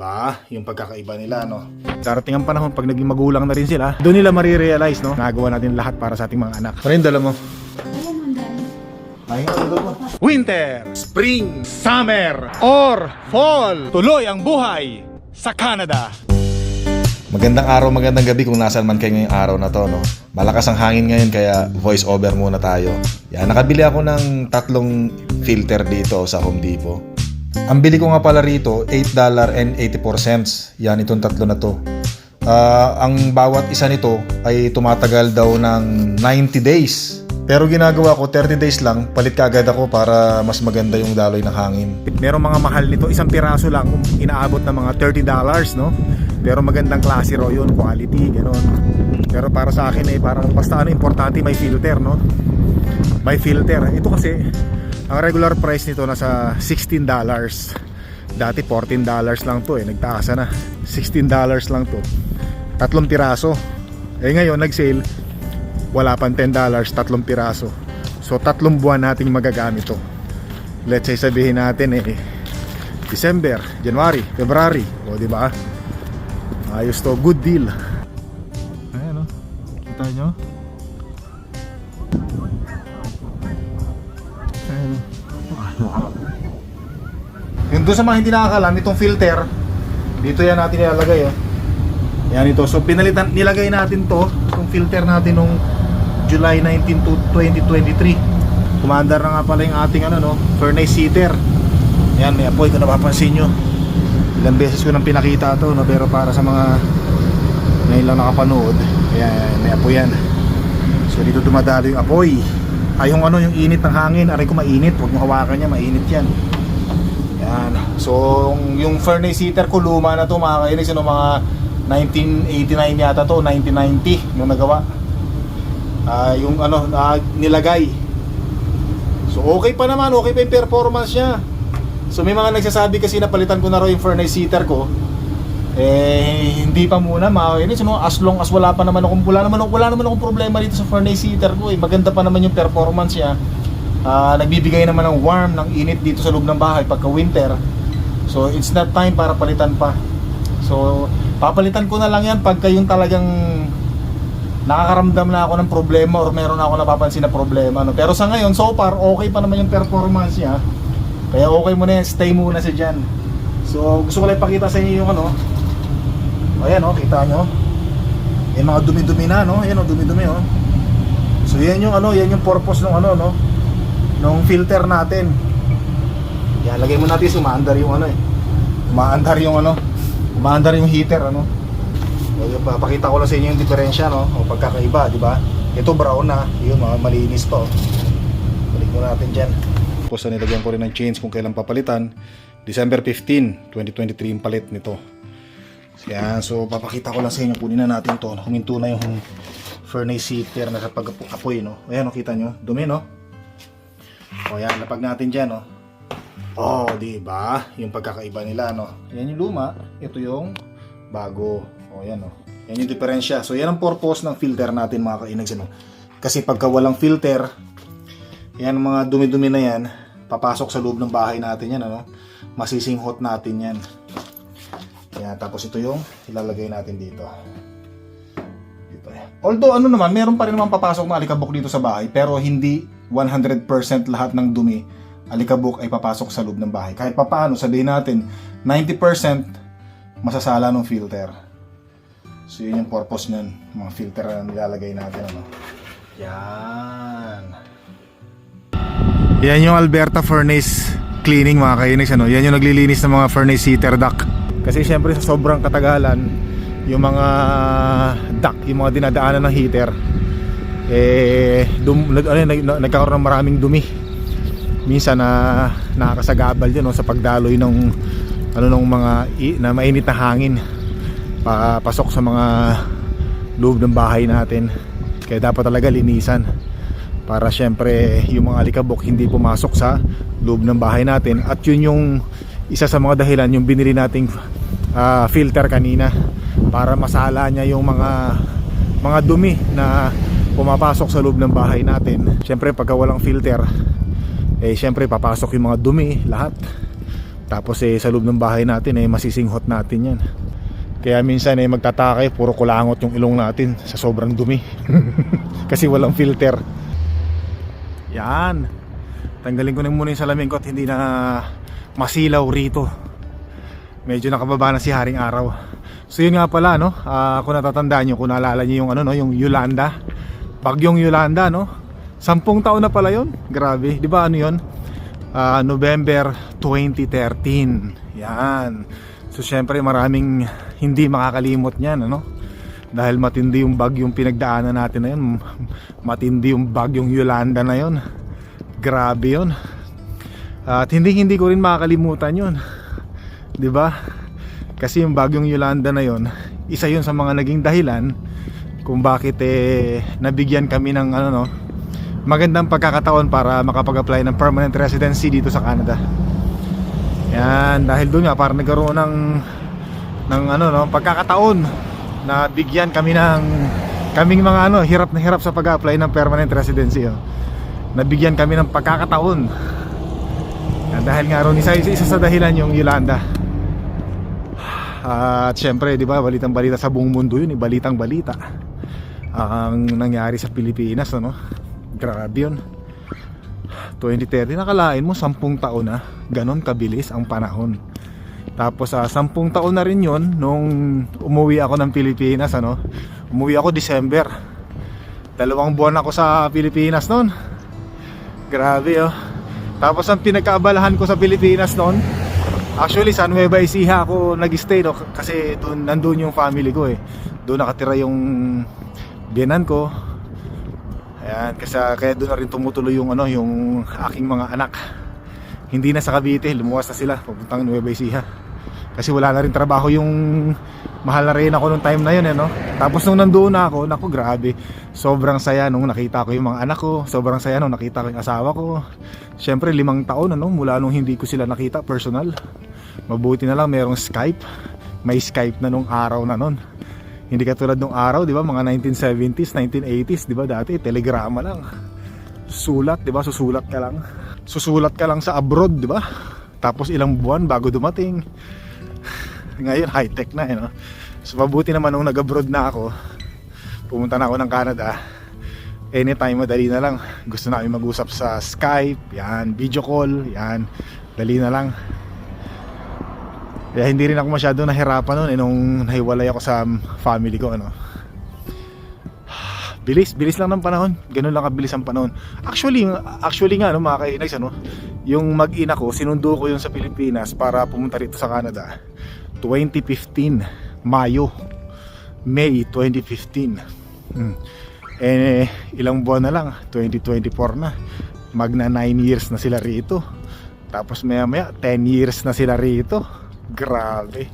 ba? Yung pagkakaiba nila, no? Darating ang panahon pag naging magulang na rin sila, doon nila marirealize, no? Nagawa natin lahat para sa ating mga anak. Ano yung dala mo? Ay, ano? Winter, Spring, Summer, or Fall. Tuloy ang buhay sa Canada. Magandang araw, magandang gabi kung nasaan man kayo ngayong araw na to, no? Malakas ang hangin ngayon kaya voice over muna tayo. Yan, nakabili ako ng tatlong filter dito sa Home Depot. Ang bili ko nga pala rito, $8.84. Yan, itong tatlo na to. Ah, ang bawat isa nito ay tumatagal daw ng 90 days. Pero ginagawa ko 30 days lang, palit ka agad ako para mas maganda yung daloy ng hangin. Merong mga mahal nito, isang piraso lang, inaabot ng mga $30, no? Pero magandang klase raw yun, quality, gano'n. Pero para sa akin eh, parang basta ano, importante may filter, no? May filter. Ito kasi, ang regular price nito nasa $16. Dati $14 lang to eh, nagtaasa na. $16 lang to. Tatlong piraso. Eh ngayon, nag-sale, wala pang $10, tatlong piraso. So tatlong buwan nating magagamit to. Let's say sabihin natin eh December, January, February, o di ba? Ayos to, good deal. Ayan o, kita nyo? Yung doon sa mga hindi nakakalam, itong filter, dito yan natin ilalagay oh. Yan ito. So pinalitan nilagay natin to, itong filter natin nung July 19 to 2023. Commander na nga pala yung ating ano no, furnace heater. Yan, may apoy kung napapansin nyo. Ilang beses ko nang pinakita to no, pero para sa mga ngayon lang nakapanood, ayan, may apoy yan. So dito dumadalo yung apoy. Ay yung ano, yung init ng hangin, aray ko mainit, huwag mo hawakan niya, mainit yan. Yan. So, yung, furnace heater ko luma na to mga kainis, ano, mga 1989 yata to, 1990 nung nagawa. Ah, yung ano, ah, nilagay. So, okay pa naman, okay pa yung performance niya. So, may mga nagsasabi kasi napalitan ko na raw yung furnace heater ko. Eh, hindi pa muna mga kainis, ano, as long as wala pa naman akong, wala naman, wala naman akong problema dito sa furnace heater ko. Eh. Maganda pa naman yung performance niya. Ah, nagbibigay naman ng warm, ng init dito sa loob ng bahay pagka winter. So it's not time para palitan pa. So papalitan ko na lang yan pagka yung talagang nakakaramdam na ako ng problema or meron na ako napapansin na problema. No? Pero sa ngayon, so far, okay pa naman yung performance niya. Kaya okay muna yan, stay muna siya dyan. So gusto ko lang ipakita sa inyo yung ano. Ayan oh, kita nyo. Yan mga dumi-dumi na, no? Ayan oh, dumi-dumi oh. So yan yung ano, yan yung purpose ng ano, no? Nung filter natin. Yan, lagay mo natin umaandar yung ano eh. Umaandar yung ano, umaandar yung heater ano. Yung papakita ko lang sa inyo yung diferensya no, o pagkakaiba, di ba? Ito brown na, yun mga malinis oh. Balik mo natin diyan. Tapos nilagyan ko rin ng chains kung kailan papalitan. December 15, 2023 yung palit nito. Yan, so papakita ko lang sa inyo, kunin na natin to. Huminto na yung furnace heater na sa pag-apoy, no? Ayan, no, kita nyo? Dumi, no? O yan, lapag natin dyan, no? Oh, di ba? Yung pagkakaiba nila, no? Yan yung luma, ito yung bago. O yan, no? Yan yung diferensya. So, yan ang purpose ng filter natin, mga kainags, no? Kasi pagka walang filter, yan mga dumi-dumi na yan, papasok sa loob ng bahay natin yan, ano? Masisinghot natin yan. Yan, tapos ito yung ilalagay natin dito. Dito. Although ano naman, meron pa rin naman papasok na alikabok dito sa bahay, pero hindi 100% lahat ng dumi alikabok ay papasok sa loob ng bahay. Kahit papaano, sabihin natin, 90% masasala ng filter. So yun yung purpose nun, mga filter na nilalagay natin. Ano. Yan. Yan yung Alberta Furnace Cleaning mga kainis. Ano? Yan yung naglilinis ng mga furnace heater duct. Kasi syempre sa sobrang katagalan, yung mga duct, yung mga dinadaanan ng heater, eh, dum, nag, ano, nag, nagkakaroon ng maraming dumi. Minsan na nakakasagabal yun no, sa pagdaloy ng ano nung mga na mainit na hangin. Papasok sa mga loob ng bahay natin. Kaya dapat talaga linisan para syempre yung mga alikabok hindi pumasok sa loob ng bahay natin. At yun yung isa sa mga dahilan yung binili nating ah, filter kanina para masala niya yung mga mga dumi na pumapasok sa loob ng bahay natin syempre pagka walang filter eh syempre papasok yung mga dumi lahat Tapos eh sa loob ng bahay natin eh masisinghot natin yan. Kaya minsan eh magtataka puro kulangot yung ilong natin sa sobrang dumi. Kasi walang filter. Yan. Tanggalin ko na muna yung salamin ko at hindi na masilaw rito. Medyo nakababa na si Haring Araw. So yun nga pala no, ah, kung natatandaan nyo, kung naalala nyo yung ano no, yung Yolanda. Bagyong Yolanda no. Sampung taon na pala yun. Grabe. Di ba ano yun? Ah, November 2013. Yan. So syempre maraming hindi makakalimot niyan ano. Dahil matindi yung bagyong pinagdaanan natin na yun. Matindi yung bagyong Yolanda na yun. Grabe yun. At hindi hindi ko rin makakalimutan yun. 'Di ba? Kasi yung bagyong Yolanda na yun, isa yun sa mga naging dahilan kung bakit eh nabigyan kami ng ano no, magandang pagkakataon para makapag-apply ng permanent residency dito sa Canada. Yan, dahil doon nga para nagkaroon ng ng ano no, pagkakataon na bigyan kami ng kaming mga ano, hirap na hirap sa pag-apply ng permanent residency. Oh. Nabigyan kami ng pagkakataon. Yan, dahil nga ron isa, isa sa dahilan yung Yolanda. At syempre, 'di ba, balitang balita sa buong mundo 'yun, eh, balitang balita. Ang nangyari sa Pilipinas, ano? Grabe 'yun. 2030 nakalain mo 10 taon na, ganon kabilis ang panahon. Tapos sa 10 taon na rin 'yon nung umuwi ako ng Pilipinas, ano? Umuwi ako December. Dalawang buwan ako sa Pilipinas noon. Grabe oh. Tapos ang pinagkaabalahan ko sa Pilipinas noon, Actually sa Nueva Ecija ako nag-stay no kasi doon nandoon yung family ko eh. Doon nakatira yung biyenan ko. Ayan, kasi kaya doon na rin tumutuloy yung ano, yung aking mga anak. Hindi na sa Cavite, lumuwas na sila papuntang Nueva Ecija. Kasi wala na rin trabaho yung mahal na rin ako nung time na yun eh, no? Tapos nung nandoon na ako, naku grabe. Sobrang saya nung nakita ko yung mga anak ko. Sobrang saya nung nakita ko yung asawa ko. Siyempre limang taon ano, mula nung hindi ko sila nakita personal. Mabuti na lang merong Skype. May Skype na nung araw na nun. Hindi katulad nung araw, 'di ba? Mga 1970s, 1980s, 'di ba? Dati telegrama lang. Sulat, 'di ba? Susulat ka lang. Susulat ka lang sa abroad, 'di ba? Tapos ilang buwan bago dumating. Ngayon high-tech na, eh, no? So mabuti naman nung nag-abroad na ako. Pumunta na ako ng Canada. Anytime madali na lang. Gusto namin mag-usap sa Skype, yan, video call, yan. Dali na lang. Kaya hindi rin ako masyado nahirapan noon eh, nung nahiwalay ako sa family ko ano. Bilis, bilis lang ng panahon. Ganun lang kabilis ang panahon. Actually, actually nga no, mga kainags ano, yung mag-ina ko, sinundo ko yun sa Pilipinas para pumunta rito sa Canada. 2015, Mayo. May 2015. Hmm. Eh, ilang buwan na lang, 2024 na. Magna 9 years na sila rito. Tapos maya maya, 10 years na sila rito. Grabe.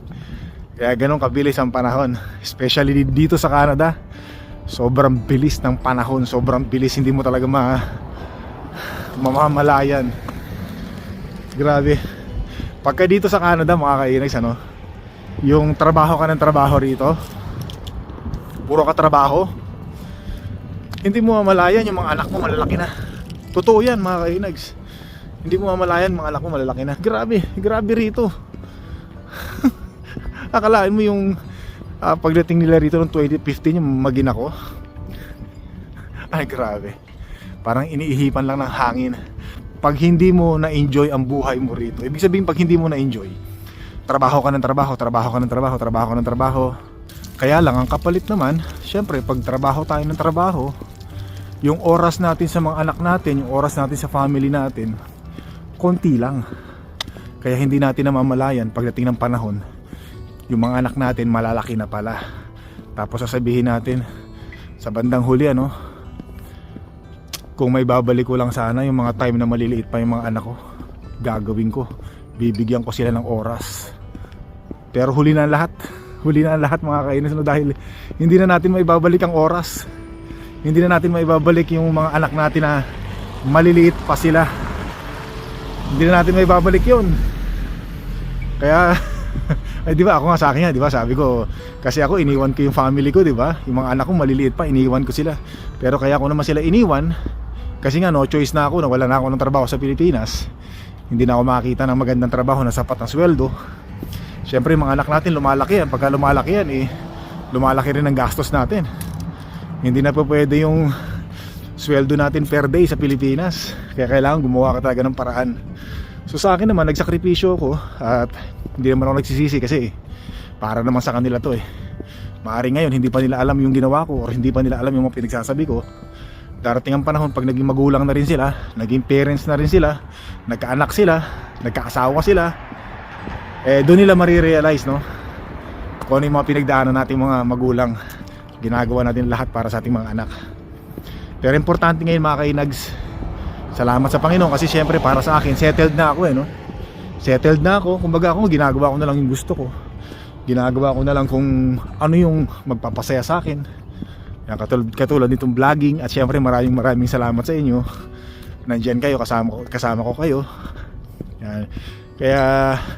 Kaya ganun kabilis ang panahon. Especially dito sa Canada. Sobrang bilis ng panahon. Sobrang bilis. Hindi mo talaga ma mamamalayan. Grabe. Pagka dito sa Canada, mga kainags, ano, yung trabaho ka ng trabaho rito, puro ka trabaho, hindi mo mamalayan yung mga anak mo malalaki na. Totoo yan, mga kainags. Hindi mo mamalayan mga anak mo malalaki na. Grabe, grabe rito. Akalaan mo yung ah, pagdating nila rito noong 2015 yung magina ko. Ay grabe. Parang iniihipan lang ng hangin. Pag hindi mo na-enjoy ang buhay mo rito. Ibig sabihin pag hindi mo na-enjoy, trabaho ka ng trabaho, trabaho ka ng trabaho, trabaho ka ng trabaho. Kaya lang ang kapalit naman, syempre pag trabaho tayo ng trabaho, yung oras natin sa mga anak natin, yung oras natin sa family natin, konti lang. Kaya hindi natin namamalayan pagdating ng panahon, yung mga anak natin malalaki na pala. Tapos sasabihin natin sa bandang huli ano, kung may babalik ko lang sana yung mga time na maliliit pa yung mga anak ko, gagawin ko. Bibigyan ko sila ng oras. Pero huli na ang lahat. Huli na ang lahat mga kainis no, dahil hindi na natin maibabalik ang oras. Hindi na natin maibabalik yung mga anak natin na maliliit pa sila. Hindi na natin maibabalik yun. Kaya ay di ba ako nga sa akin nga, di ba? Sabi ko kasi ako iniwan ko yung family ko, di ba? Yung mga anak ko maliliit pa, iniwan ko sila. Pero kaya ko naman sila iniwan kasi nga no choice na ako, nawala na ako ng trabaho sa Pilipinas. hindi na ako makakita ng magandang trabaho na sapat ang sweldo Siyempre yung mga anak natin lumalaki yan. Pagka lumalaki yan eh Lumalaki rin ang gastos natin. Hindi na po pwede yung Sweldo natin per day sa Pilipinas. Kaya kailangan gumawa ka talaga ng paraan. So sa akin naman nagsakripisyo ako At hindi naman ako nagsisisi kasi Para naman sa kanila to eh. Maaari ngayon hindi pa nila alam yung ginawa ko Or hindi pa nila alam yung mga pinagsasabi ko. Darating ang panahon pag naging magulang na rin sila Naging parents na rin sila Nagkaanak sila Nagkaasawa sila eh doon nila marirealize no? Kung ano yung mga pinagdaanan nating mga magulang. Ginagawa natin lahat para sa ating mga anak. Pero importante ngayon mga kainags salamat sa Panginoon kasi syempre para sa akin settled na ako eh no? Settled na ako. Kumbaga ako ginagawa ko na lang yung gusto ko. Ginagawa ko na lang kung ano yung magpapasaya sa akin. Yan, katulad, katulad nitong vlogging at syempre maraming maraming salamat sa inyo. Nandyan kayo kasama kasama ko kayo yan. Kaya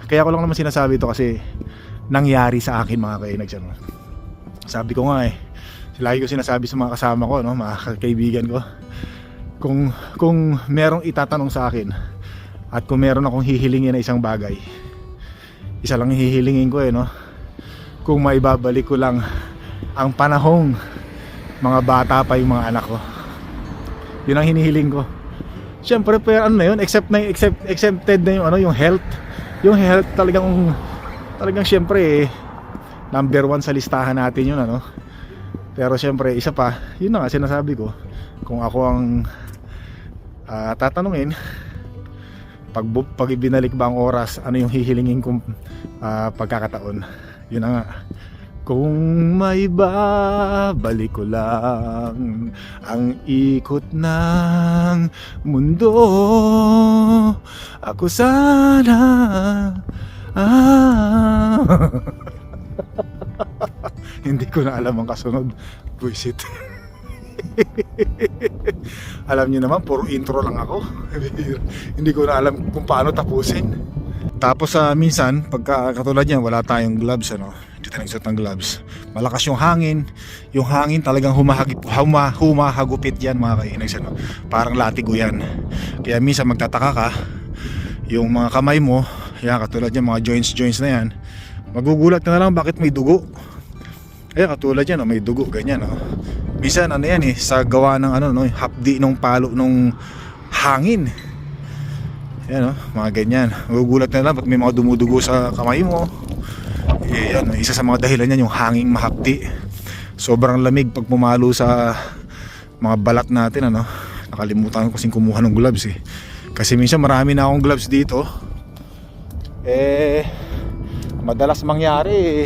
kaya ko lang naman sinasabi ito kasi nangyari sa akin mga kainags ano. Sabi ko nga eh, lagi ko sinasabi sa mga kasama ko no, mga kaibigan ko. Kung kung merong itatanong sa akin at kung meron akong hihilingin na isang bagay, isa lang hihilingin ko eh no. Kung maibabalik ko lang ang panahong mga bata pa yung mga anak ko. Yun ang hinihiling ko. Siyempre pero ano na yun, except na except, exempted na yung ano, yung health. Yung health talagang talagang siyempre eh, number one sa listahan natin yun ano. Pero siyempre isa pa, yun na nga sinasabi ko. Kung ako ang ah, tatanungin pag, pag ibinalik ba ang oras, ano yung hihilingin kong ah, pagkakataon. Yun na nga. Kung may babalik ko lang ang ikot ng mundo Ako sana ah. Hindi ko na alam ang kasunod. Buisit Alam niyo naman, puro intro lang ako. Hindi ko na alam kung paano tapusin Tapos sa minsan, pagka katulad yan, wala tayong gloves ano hindi tayo nagsuot ng gloves. Malakas yung hangin. Yung hangin talagang humahagip, huma, humahagupit yan mga kainags. Ano? Parang latigo yan. Kaya minsan magtataka ka, yung mga kamay mo, yan katulad yan, mga joints joints na yan, magugulat ka na lang bakit may dugo. Kaya katulad yan, may dugo, ganyan. Oh. Minsan ano yan eh, sa gawa ng ano, no, hapdi ng palo ng hangin. Yan oh, mga ganyan. Magugulat na lang bakit may mga dumudugo sa kamay mo. Eh, yan, isa sa mga dahilan yan yung hanging mahapdi. Sobrang lamig pag pumalo sa mga balat natin ano. Nakalimutan ko kasing kumuha ng gloves eh. Kasi minsan marami na akong gloves dito. Eh madalas mangyari eh,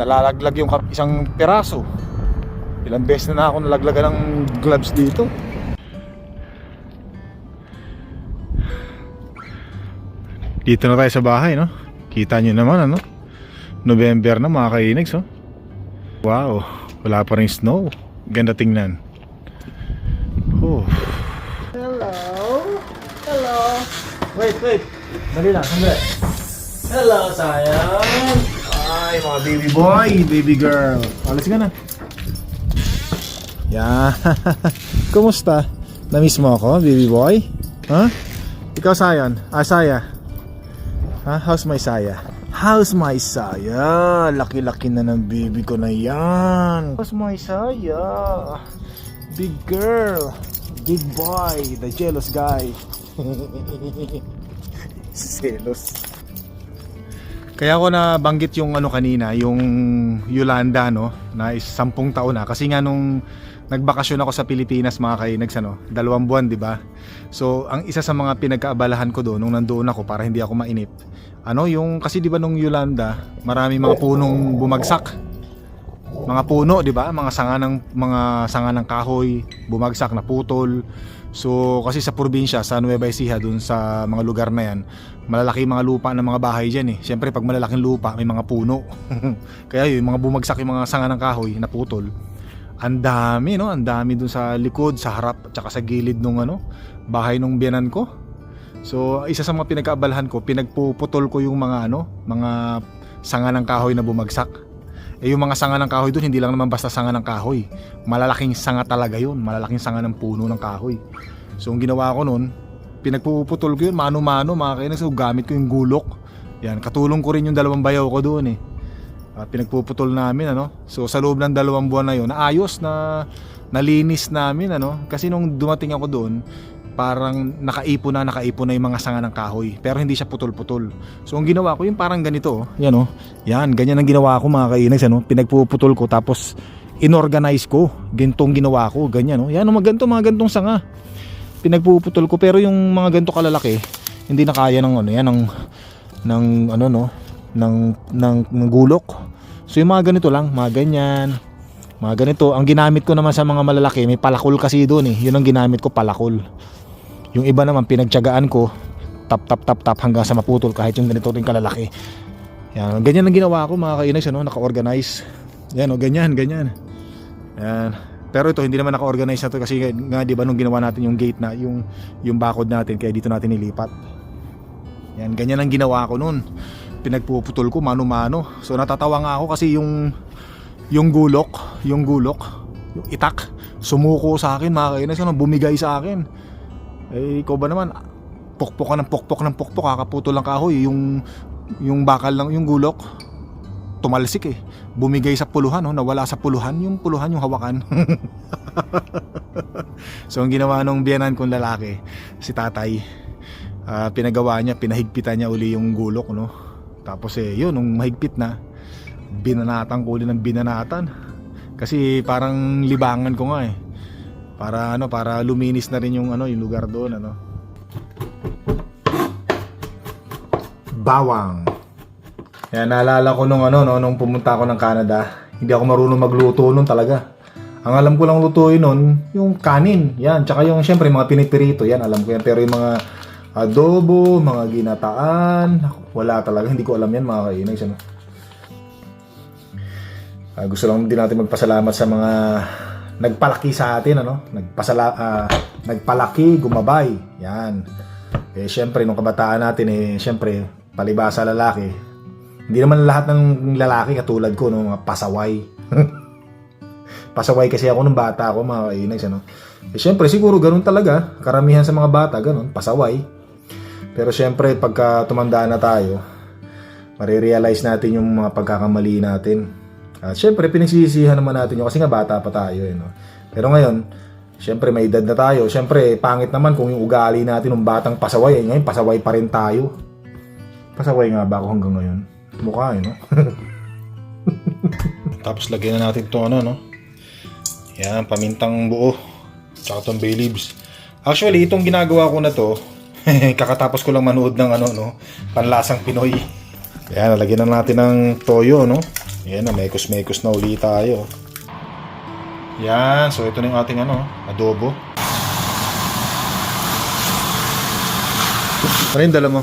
nalalaglag yung isang peraso. Ilang beses na, na ako nalaglagan ng gloves dito. Dito na tayo sa bahay, no? Kita nyo naman, ano? November na mga kainags oh. Wow, wala pa rin snow. Ganda tingnan. Oh. Hello? Hello? Wait, wait. Dali lang, sandali. Hello, sayang! Ay, mga baby boy, baby girl. Alas ka na. Yan. Kumusta? Na-miss mo ako, baby boy? Ha? Ikaw, Sayon? Ah, Saya? Ha? How's my Saya? How's my Saya? Laki-laki na ng baby ko na yan. How's my Saya? Big girl. Big boy. The jealous guy. Selos. Kaya ako na banggit yung ano kanina, yung Yolanda no, na is 10 taon na kasi nga nung nagbakasyon ako sa Pilipinas mga kainags ano, dalawang buwan, 'di ba? So, ang isa sa mga pinagkaabalahan ko doon nung nandoon ako para hindi ako mainip. Ano, yung kasi 'di ba nung Yolanda, marami mga punong bumagsak. Mga puno, 'di ba? Mga sanga ng mga sanga ng kahoy, bumagsak na putol. So kasi sa probinsya, sa Nueva Ecija dun sa mga lugar na yan, malalaki mga lupa ng mga bahay diyan eh. Siyempre pag malalaking lupa, may mga puno. Kaya yun, yung mga bumagsak yung mga sanga ng kahoy na putol. Ang dami no, ang dami dun sa likod, sa harap, at saka sa gilid nung ano, bahay nung biyanan ko. So isa sa mga pinagkaabalahan ko, pinagpuputol ko yung mga ano, mga sanga ng kahoy na bumagsak. Eh yung mga sanga ng kahoy doon, hindi lang naman basta sanga ng kahoy. Malalaking sanga talaga yun. Malalaking sanga ng puno ng kahoy. So ang ginawa ko noon, pinagpuputol ko yun, mano-mano mga kainis. So, gamit ko yung gulok. Yan, katulong ko rin yung dalawang bayaw ko doon eh. At pinagpuputol namin ano. So sa loob ng dalawang buwan na yun, naayos na nalinis namin ano. Kasi nung dumating ako doon, parang nakaipon na, nakaipon na yung mga sanga ng kahoy. Pero hindi siya putol-putol. So ang ginawa ko yung parang ganito, oh. yan oh. Yan, ganyan ang ginawa ko mga kainis ano. Pinagpuputol ko tapos inorganize ko. Gintong ginawa ko, ganyan oh. Yan, oh, mga mga gantong sanga. Pinagpuputol ko pero yung mga ganito kalalaki, hindi na kaya ng ano, yan ng ng ano no, ng, ng, ng gulok. So yung mga ganito lang, mga ganyan, mga ganito. Ang ginamit ko naman sa mga malalaki, may palakol kasi doon eh. Yun ang ginamit ko, palakol. Yung iba naman, pinagtyagaan ko, tap tap tap tap hanggang sa maputol kahit yung ganito rin kalalaki. Yan, ganyan ang ginawa ko mga kainis, ano, naka-organize. Yan, o, ganyan, ganyan. Yan. Pero ito hindi naman naka-organize na to kasi nga 'di ba nung ginawa natin yung gate na yung yung bakod natin kaya dito natin nilipat. Yan, ganyan ang ginawa ko noon. Pinagpuputol ko mano-mano. So natatawa nga ako kasi yung yung gulok, yung gulok, yung itak, sumuko sa akin mga kainis, ano, bumigay sa akin. Eh, ikaw ba naman, pukpok ka ng pukpok ng pukpok, kakaputol lang kahoy, yung, yung bakal lang, yung gulok, tumalsik eh. Bumigay sa puluhan, oh, nawala sa puluhan, yung puluhan yung hawakan. so ang ginawa nung biyanan kong lalaki, si tatay, ah, pinagawa niya, pinahigpitan niya uli yung gulok, no? Tapos eh, yun, nung mahigpit na, binanatan ko uli ng binanatan. Kasi parang libangan ko nga eh. Para ano, para luminis na rin yung ano, yung lugar doon, ano. Bawang. Yan, naalala ko nung ano, no, nung pumunta ako ng Canada, hindi ako marunong magluto nun talaga. Ang alam ko lang lutuin nun, yung kanin. Yan, tsaka yung syempre mga pinipirito, yan, alam ko yan. Pero yung mga adobo, mga ginataan, wala talaga, hindi ko alam yan mga kainay. Ano? Ah, gusto lang din natin magpasalamat sa mga nagpalaki sa atin, ano? Nagpasala, ah, nagpalaki, gumabay. Yan. Eh, syempre, nung kabataan natin, eh, syempre, palibasa lalaki. Hindi naman lahat ng lalaki katulad ko, no? Mga pasaway. pasaway kasi ako nung bata ako, mga kainags, ano? Eh, syempre, siguro ganun talaga. Karamihan sa mga bata, ganun, pasaway. Pero syempre, pagka tumanda na tayo, marirealize natin yung mga pagkakamali natin. At syempre, pinagsisisihan naman natin yun kasi nga bata pa tayo. Eh, no? Pero ngayon, syempre may edad na tayo. Syempre, pangit naman kung yung ugali natin ng batang pasaway. Eh, ngayon, pasaway pa rin tayo. Pasaway nga ba ako hanggang ngayon? Mukha eh, no? Tapos lagyan na natin to ano, no? Yan, pamintang buo. Tsaka tong bay leaves. Actually, itong ginagawa ko na to, kakatapos ko lang manood ng ano, no? Panlasang Pinoy. Yan, lalagyan na natin ng toyo, no? Yan na, mekos-mekos na uli tayo. Yan, so ito na yung ating ano, adobo. Ano yung dala mo,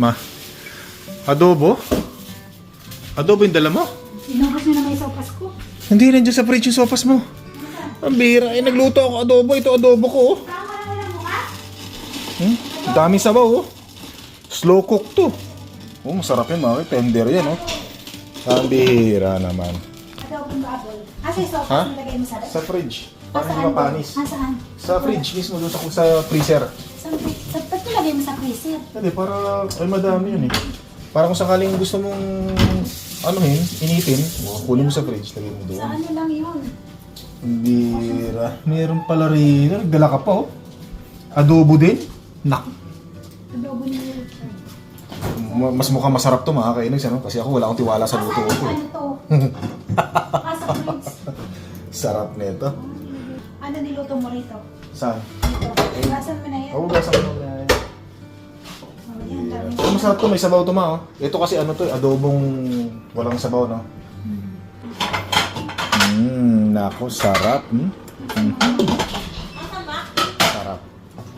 ma? Adobo? Adobo yung dala mo? Inubos na may sopas ko. Hindi rin dyan sa fridge yung sopas mo. Ang bira, eh nagluto ako adobo. Ito adobo ko, oh. Hmm? Ang daming sabaw, oh. Slow cook to. Oh, masarap yan, mga tender yan, oh. Ang bihira naman. Adobong baboy. Asa yung sopas Ha? nilagay mo sa? Sa fridge. Para hindi mapanis. Nasaan? Sa fridge mismo, doon sa, sa freezer. Sa, sa, ba't nilagay mo sa freezer? Hindi, para, ay madami yun eh. Para kung sakaling gusto mong, ano yun, initin, kunin mo sa fridge, lagay mo Sa doon. ano lang yun? Ang bira. Meron pala rin. Nagdala ka pa, oh. Adobo din? Nak. Adobo ni Ma- Mas mukhang masarap to mga kainis, ano? Kasi ako wala akong tiwala sa luto ko. eh. Ano to? Asa fridge? Sarap nito. Ano niluto mo rito? Saan? Dito. Nasaan mo na yan? Oo, gasa ko na. Oh, yan, dami. Oh, masarap to, may sabaw to ma, oh. Ito kasi ano to, eh, adobong walang sabaw, no? Mmm, nako, sarap. Hmm? Sarap.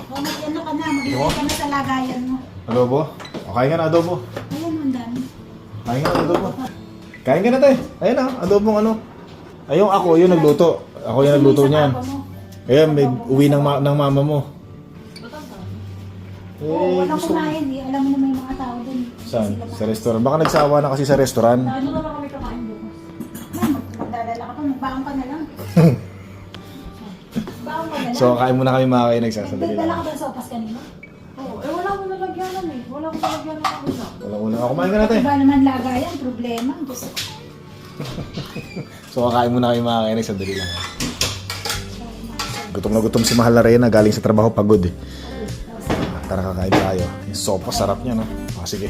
Oh, mag ano ka na, maglagay ka na sa lagayan mo. Adobo? O, kain ka na adobo. Ayan, ang dami. Kain ka na adobo. Kain ka na tayo. Ayun na, adobong ano. Ayun ako, yun nagluto. Ako yung nagluto Sa niyan. Ayan, may uwi ng, ma- ng mama mo. Eh, Oo, walang gusto ko. kumain. eh. Alam mo na may mga tao dun. Saan? Sa restaurant. Baka nagsawa na kasi sa restaurant. Ano ba kami kakain bukas? Mag- magdadala ka pa, magbaon ka na lang. Baon ka na lang. So, kain muna kami mga kayo nagsasalagay Nagdala lang. ka ba ng sopas kanina? Oo. Wala una. Ako kumain ka natin. Iba naman lagayan, problema. Diyos ko. So kakain muna kayo mga kainig. Sandali lang. Gutom na gutom si Mahal na Reyna. Galing sa trabaho pagod eh. Tara kakain tayo. Yung sopa sarap niya no. Ah, sige.